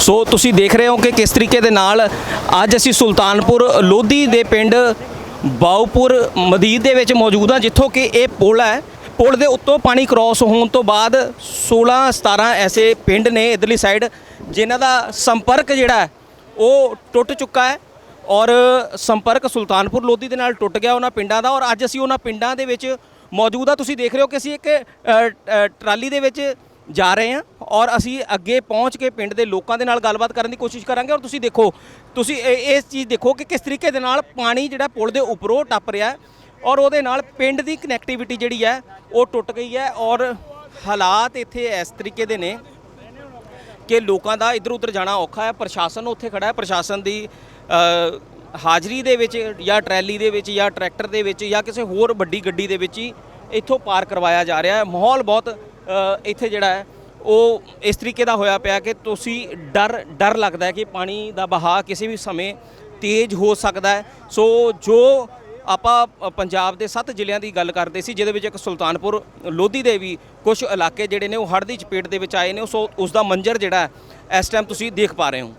ਸੋ ਤੁਸੀਂ ਦੇਖ ਰਹੇ ਹੋ ਕਿ ਕਿਸ ਤਰੀਕੇ ਦੇ ਨਾਲ ਅੱਜ ਅਸੀਂ ਸੁਲਤਾਨਪੁਰ ਲੋਧੀ ਦੇ ਪਿੰਡ ਬਾਉਪੁਰ ਮਦੀਦ ਦੇ ਵਿੱਚ ਮੌਜੂਦ ਹਾਂ, ਜਿੱਥੋਂ ਕਿ ਇਹ ਪੁਲ ਹੈ। ਪੁਲ ਦੇ ਉੱਤੋਂ ਪਾਣੀ ਕ੍ਰਾਸ ਹੋਣ ਤੋਂ ਬਾਅਦ 16 17 ਐਸੇ ਪਿੰਡ ਨੇ ਇਧਰਲੀ ਸਾਈਡ ਜਿਨ੍ਹਾਂ ਦਾ ਸੰਪਰਕ ਜਿਹੜਾ ਉਹ ਟੁੱਟ ਚੁੱਕਾ ਹੈ ਔਰ ਸੰਪਰਕ ਸੁਲਤਾਨਪੁਰ ਲੋਧੀ ਦੇ ਨਾਲ ਟੁੱਟ ਗਿਆ ਉਹਨਾਂ ਪਿੰਡਾਂ ਦਾ ਔਰ ਅੱਜ ਅਸੀਂ ਉਹਨਾਂ ਪਿੰਡਾਂ ਦੇ ਵਿੱਚ ਮੌਜੂਦ ਆ ਤੁਸੀਂ ਦੇਖ ਰਹੇ ਹੋ ਕਿ ਅਸੀਂ ਇੱਕ ਟਰਾਲੀ ਦੇ ਵਿੱਚ ਜਾ ਰਹੇ ਹਾਂ। ਔਰ ਅਸੀਂ ਅੱਗੇ ਪਹੁੰਚ ਕੇ ਪਿੰਡ ਦੇ ਲੋਕਾਂ ਦੇ ਨਾਲ ਗੱਲਬਾਤ ਕਰਨ ਦੀ ਕੋਸ਼ਿਸ਼ ਕਰਾਂਗੇ ਔਰ ਤੁਸੀਂ ਦੇਖੋ ਤੁਸੀਂ ਇਹ- ਇਸ ਚੀਜ਼ ਦੇਖੋ ਕਿ ਕਿਸ ਤਰੀਕੇ ਦੇ ਨਾਲ ਪਾਣੀ ਜਿਹੜਾ ਪੁਲ ਦੇ ਉੱਪਰੋਂ ਟੱਪ ਰਿਹਾ ਹੈ ਔਰ ਉਹਦੇ ਨਾਲ ਪਿੰਡ ਦੀ ਕਨੈਕਟੀਵਿਟੀ ਜਿਹੜੀ ਹੈ ਉਹ ਟੁੱਟ ਗਈ ਹੈ ਔਰ ਹਾਲਾਤ ਇੱਥੇ ਇਸ ਤਰੀਕੇ ਦੇ ਨੇ ਕਿ ਲੋਕਾਂ ਦਾ ਇੱਧਰ ਉੱਧਰ ਜਾਣਾ ਔਖਾ ਹੈ ਪ੍ਰਸ਼ਾਸਨ ਉੱਥੇ ਖੜਾ ਹੈ ਪ੍ਰਸ਼ਾਸਨ ਦੀ ਅ, ਹਾਜ਼ਰੀ ਦੇ ਵਿੱਚ ਜਾਂ ਟਰੈਲੀ ਦੇ ਵਿੱਚ ਜਾਂ ਟਰੈਕਟਰ ਦੇ ਵਿੱਚ ਜਾਂ ਕਿਸੇ ਹੋਰ ਵੱਡੀ ਗੱਡੀ ਦੇ ਵਿੱਚ ਹੀ ਇੱਥੋਂ ਪਾਰ ਕਰਵਾਇਆ ਜਾ ਰਿਹਾ ਹੈ। ਮਾਹੌਲ ਬਹੁਤ ਅ, ਇੱਥੇ ਜਿਹੜਾ ਹੈ ਉਹ ਇਸ ਤਰੀਕੇ ਦਾ ਹੋਇਆ ਪਿਆ ਕਿ ਤੁਸੀਂ ਡਰ ਡਰ ਲੱਗਦਾ ਹੈ ਕਿ ਪਾਣੀ ਦਾ ਬਹਾਅ ਕਿਸੇ ਵੀ ਸਮੇਂ ਤੇਜ਼ ਹੋ ਸਕਦਾ ਹੈ। ਸੋ ਜੋ ਆਪਾਂ ਪੰਜਾਬ ਦੇ ਸੱਤ ਜ਼ਿਲ੍ਹਿਆਂ ਦੀ ਗੱਲ ਕਰਦੇ ਸੀ, ਜਿਹਦੇ ਵਿੱਚ ਇੱਕ ਸੁਲਤਾਨਪੁਰ, ਲੋਧੀ ਦੇ ਵੀ ਕੁਝ ਇਲਾਕੇ ਜਿਹੜੇ ਨੇ ਉਹ ਹੜ੍ਹ ਦੀ ਚਪੇਟ ਦੇ ਵਿੱਚ ਆਏ ਨੇ। ਸੋ ਉਸ ਦਾ ਮੰਜ਼ਰ ਜਿਹੜਾ ਇਸ ਟਾਈਮ ਤੁਸੀਂ ਦੇਖ ਪਾ ਰਹੇ ਹੋ।